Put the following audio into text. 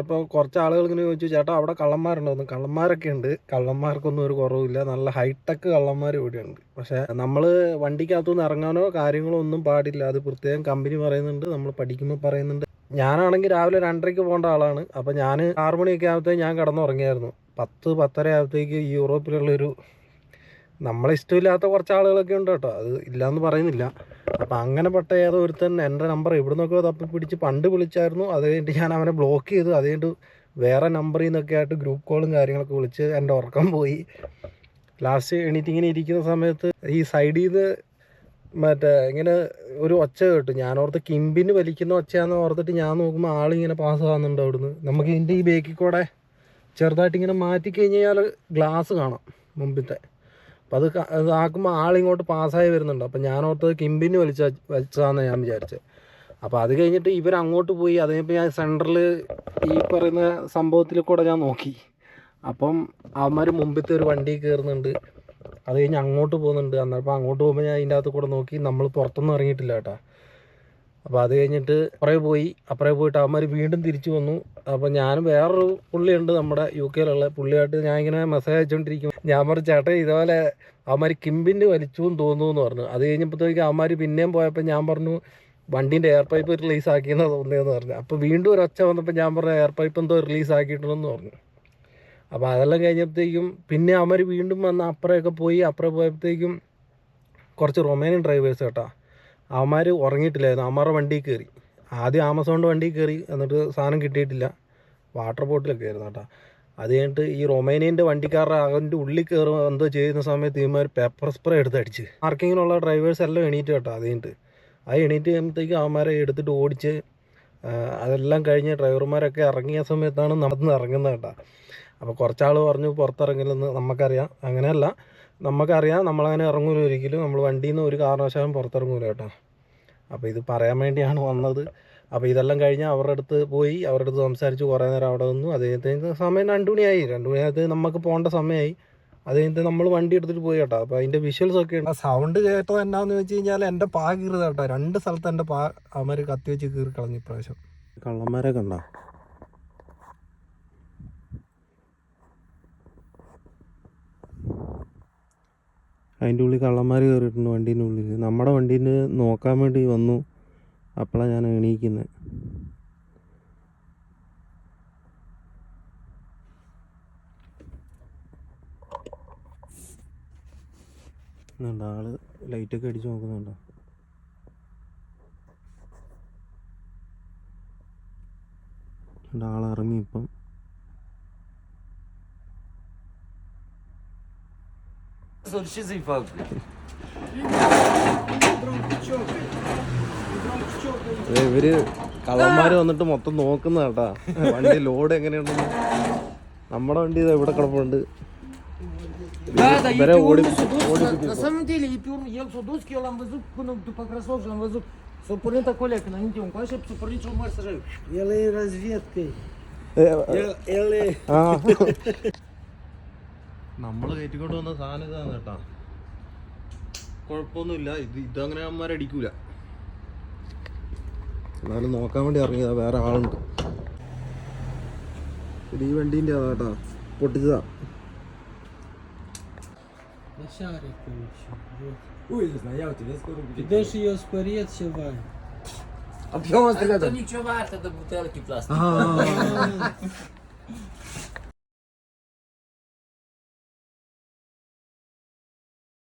ഇപ്പോൾ കുറച്ച് ആളുകൾ ഇങ്ങനെ ചോദിച്ചു ചേട്ടാ അവിടെ കള്ളന്മാരുണ്ടോന്ന് കള്ളന്മാരൊക്കെ ഉണ്ട്. കള്ളന്മാർക്കൊന്നും ഒരു കുറവില്ല. നല്ല ഹൈടെക് കള്ളന്മാർ ഇവിടെയുണ്ട്. പക്ഷേ നമ്മൾ വണ്ടിക്കകത്തുനിന്ന് ഇറങ്ങാനോ കാര്യങ്ങളോ ഒന്നും പാടില്ല. അത് പ്രത്യേകം കമ്പനി പറയുന്നുണ്ട്. നമ്മൾ പഠിക്കുമ്പോൾ പറയുന്നുണ്ട്. ഞാനാണെങ്കിൽ രാവിലെ രണ്ടരയ്ക്ക് പോകേണ്ട ആളാണ്. അപ്പോൾ ഞാൻ ആറ് മണിയൊക്കെ ആകുമ്പോഴത്തേക്ക് ഞാൻ കിടന്നുറങ്ങിയായിരുന്നു. പത്ത് പത്തര ആകുമ്പോഴത്തേക്ക് യൂറോപ്പിലുള്ളൊരു നമ്മളെ ഇഷ്ടമില്ലാത്ത കുറച്ച് ആളുകളൊക്കെ ഉണ്ട് കേട്ടോ. അത് ഇല്ലയെന്ന് പറയുന്നില്ല. അപ്പം അങ്ങനെ പെട്ട ഏതോ ഒരുത്തൻ എന്റെ നമ്പർ ഇവിടെ നിന്നൊക്കെ തപ്പി പിടിച്ച് പണ്ട് വിളിച്ചായിരുന്നു. അത് കഴിഞ്ഞിട്ട് ഞാൻ അവനെ ബ്ലോക്ക് ചെയ്തു. അത് കഴിഞ്ഞിട്ട് വേറെ നമ്പറിൽ നിന്നൊക്കെ ആയിട്ട് ഗ്രൂപ്പ് കോളും കാര്യങ്ങളൊക്കെ വിളിച്ച് എന്റെ ഉറക്കം പോയി. ലാസ്റ്റ് എണീറ്റ് ഇങ്ങനെ ഇരിക്കുന്ന സമയത്ത് ഈ സൈഡിൽ നിന്ന് മറ്റേ ഇങ്ങനെ ഒരു ഒച്ച കേട്ടു. ഞാൻ ഓർത്ത് കിമ്പിന് വലിക്കുന്ന ഒച്ചയാന്ന് ഓർത്തിട്ട് ഞാൻ നോക്കുമ്പോൾ ആളിങ്ങനെ പാസ് ആവുന്നുണ്ട് അവിടുന്ന്. നമുക്ക് ഇതിന്റെ ഈ ബേക്കിൽ കൂടെ ചെറുതായിട്ട് ഇങ്ങനെ മാറ്റി കഴിഞ്ഞാൽ ഗ്ലാസ് കാണാം മുമ്പിലത്തെ അപ്പം അത് ആക്കുമ്പോൾ ആളിങ്ങോട്ട് പാസ്സായി വരുന്നുണ്ട്. അപ്പോൾ ഞാൻ ഓർത്തത് കിമ്പിന് വലിച്ച വലിച്ചതാന്ന് ഞാൻ വിചാരിച്ചത് അപ്പോൾ അത് കഴിഞ്ഞിട്ട് ഇവർ അങ്ങോട്ട് പോയി അത് കഴിഞ്ഞപ്പോൾ ഞാൻ സെന്ററിൽ ഈ പറയുന്ന സംഭവത്തിൽ കൂടെ ഞാൻ നോക്കി. അപ്പം അവന്മാർ മുമ്പത്തെ ഒരു വണ്ടി കയറുന്നുണ്ട് അത് കഴിഞ്ഞ് അങ്ങോട്ട് പോകുന്നുണ്ട്. അന്നപ്പോൾ അങ്ങോട്ട് പോകുമ്പോൾ ഞാൻ അതിന്റെ അകത്ത് കൂടെ നോക്കി. നമ്മൾ പുറത്തൊന്നും ഇറങ്ങിയിട്ടില്ല കേട്ടോ. അപ്പോൾ അത് കഴിഞ്ഞിട്ട് അപ്പുറേ പോയി. അപ്പുറേ പോയിട്ട് അവന്മാർ വീണ്ടും തിരിച്ചു വന്നു. അപ്പോൾ ഞാനും വേറൊരു പുള്ളിയുണ്ട് നമ്മുടെ യു കെയിലുള്ള പുള്ളിയായിട്ട് ഞാൻ ഇങ്ങനെ മെസ്സേജ് അയച്ചുകൊണ്ടിരിക്കും ഞാൻ പറഞ്ഞു ചേട്ടാ ഇതുപോലെ അവന്മാർ കിമ്പിന്റെ വലിച്ചു എന്ന് തോന്നുന്നു എന്ന് പറഞ്ഞു. അത് കഴിഞ്ഞപ്പോഴത്തേക്ക് അവന്മാർ പിന്നെയും പോയപ്പോൾ ഞാൻ പറഞ്ഞു വണ്ടീന്റെ എയർ പൈപ്പ് റിലീസ് ആക്കിയെന്നാണ് തോന്നിയതെന്ന് പറഞ്ഞു. അപ്പോൾ വീണ്ടും ഒരു ഒച്ച വന്നപ്പോൾ ഞാൻ പറഞ്ഞു എയർ പൈപ്പ് എന്തോ റിലീസ് ആക്കിയിട്ടുണ്ടെന്ന് പറഞ്ഞു. അപ്പോൾ അതെല്ലാം കഴിഞ്ഞപ്പോഴത്തേക്കും പിന്നെ അവന്മാർ വീണ്ടും വന്ന് അപ്പുറമൊക്കെ പോയി. അപ്പുറം പോയപ്പോഴത്തേക്കും കുറച്ച് റൊമാനിയൻ ഡ്രൈവേഴ്സ് കേട്ടോ. അവന്മാർ ഉറങ്ങിയിട്ടില്ലായിരുന്നു. അവന്മാരുടെ വണ്ടിയിൽ കയറി ആദ്യം ആമസോണിന്റെ വണ്ടിയിൽ കയറി എന്നിട്ട് സാധനം കിട്ടിയിട്ടില്ല. വാട്ടർ ബോട്ടിലൊക്കെ ആയിരുന്നു കേട്ടോ. അത് കഴിഞ്ഞിട്ട് ഈ റൊമേനിയന്റെ വണ്ടിക്കാരുടെ അതിന്റെ ഉള്ളിൽ കയറുക എന്തോ ചെയ്യുന്ന സമയത്ത് ഇവന്മാർ പേപ്പർ സ്പ്രേ എടുത്ത് അടിച്ച്. മാർക്കിങ്ങിനുള്ള ഡ്രൈവേഴ്സ് എല്ലാം എണീറ്റ് കേട്ടോ അത് കഴിഞ്ഞിട്ട്. അത് എണീറ്റ് കഴിയുമ്പോഴത്തേക്ക് അവന്മാരെ എടുത്തിട്ട് ഓടിച്ച് അതെല്ലാം കഴിഞ്ഞ് ഡ്രൈവർമാരൊക്കെ ഇറങ്ങിയ സമയത്താണ് നടന്ന് ഇറങ്ങുന്നത് കേട്ടോ. അപ്പോൾ കുറച്ചാൾ പറഞ്ഞു പുറത്തിറങ്ങില്ലെന്ന് നമുക്കറിയാം. അങ്ങനെയല്ല. നമുക്കറിയാം നമ്മളങ്ങനെ ഇറങ്ങൂല ഒരിക്കലും. നമ്മൾ വണ്ടിയിൽ നിന്ന് ഒരു കാരണവശാലും പുറത്തിറങ്ങൂല കേട്ടോ. അപ്പോൾ ഇത് പറയാൻ വേണ്ടിയാണ് വന്നത്. അപ്പോൾ ഇതെല്ലാം കഴിഞ്ഞ് അവരുടെ അടുത്ത് പോയി. അവരുടെ അടുത്ത് സംസാരിച്ച് കുറേ നേരം അവിടെ നിന്നു. അത് കഴിഞ്ഞിട്ട് സമയം രണ്ട് മണിയായി. രണ്ട് മണിയായത് നമുക്ക് പോകേണ്ട സമയമായി. അത് കഴിഞ്ഞിട്ട് നമ്മൾ വണ്ടി എടുത്തിട്ട് പോയി കേട്ടോ. അപ്പോൾ അതിന്റെ വിഷ്വൽസ് ഒക്കെ ഉണ്ട്. സൗണ്ട് കേട്ടത് എന്നാന്ന് വെച്ച് കഴിഞ്ഞാൽ എന്റെ പാ കീറുക കേട്ടോ. രണ്ട് സ്ഥലത്ത് എന്റെ പാ അവർ കത്തി വെച്ച് കീറി കളഞ്ഞു ഇപ്രാവശ്യം. കള്ളന്മാരൊക്കെ കണ്ടോ അതിന്റെ ഉള്ളിൽ കള്ളന്മാർ കയറിയിട്ടുണ്ട് വണ്ടീന്റെ ഉള്ളിൽ. നമ്മുടെ വണ്ടീന്റെ നോക്കാൻ വേണ്ടി വന്നു. അപ്പോഴാണ് ഞാൻ എണീക്കുന്നത് ണ്ട ആൾ ലൈറ്റൊക്കെ അടിച്ച് നോക്കുന്നുണ്ടോ? ഇറങ്ങി ഇപ്പം. Ce să-i fac? ദേ ഇവര് കള്ളന്മാര് വന്നിട്ട് മൊത്തം നോക്കുന്ന കേട്ടാ വണ്ടി ലോഡ് എങ്ങനെയുണ്ടെന്ന് നമ്മുടെ വണ്ടി ഇതാ ഇവിടെ കിടപ്പുണ്ട് Da, dar ഇവരെ ei pe ഓടി urmă s-a dus, ഓടി la, la samul de el pe urmă, el s-a dus, că eu l-am văzut până după Crasov și l-am văzut. S-a pornit acolo, când înainte un coașe, s-a pornit și o măr să rău. El e разведкой. ഏ, El, el കയറ്റി കൊണ്ട് നമ്മൾ കയറ്റിക്കൊണ്ട് വന്ന സാധനം ഇതാണ് കേട്ടാ കുഴപ്പമൊന്നുമില്ല ഇത് ഇതങ്ങനെ അമ്മമാരെ അടിക്കൂല എന്നാലും നോക്കാൻ വേണ്ടി ഇറങ്ങിയതാ വേറെ ആളുണ്ട് ഇത് ഈ വണ്ടീന്റെ അതാ കേട്ടാ പൊട്ടിച്ചതാ Așa are pe aici. Uite, na ia uite, vezi că Îi dă și до spăriet ceva.